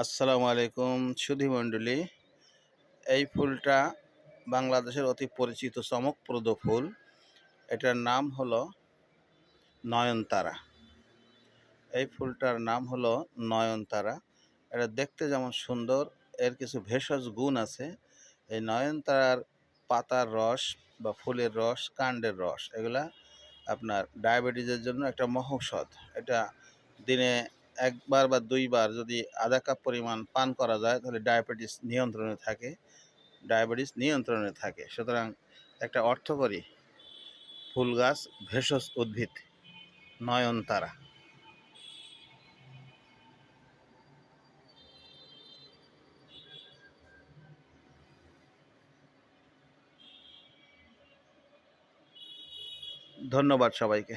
আসসালামু আলাইকুম সুধী মণ্ডলী। এই ফুলটা বাংলাদেশের অতি পরিচিত চমকপ্রদ ফুল। এটার নাম হলো নয়নতারা। এই ফুলটার নাম হলো নয়নতারা। এটা দেখতে যেমন সুন্দর, এর কিছু ভেষজ গুণ আছে। এই নয়নতারার পাতার রস বা ফুলের রস, কাণ্ডের রস, এগুলা আপনার ডায়াবেটিসের জন্য একটা মহৌষধ। এটা দিনে একবার বা দুইবার যদি আধা কাপ পরিমাণ পান করা যায়, তাহলে ডায়াবেটিস নিয়ন্ত্রণে থাকে। ডায়াবেটিস নিয়ন্ত্রণে থাকে। সুতরাং একটা অর্থকরী ফুল গাছ, ভেষজ উদ্ভিদ, নয়নতারা। ধন্যবাদ সবাইকে।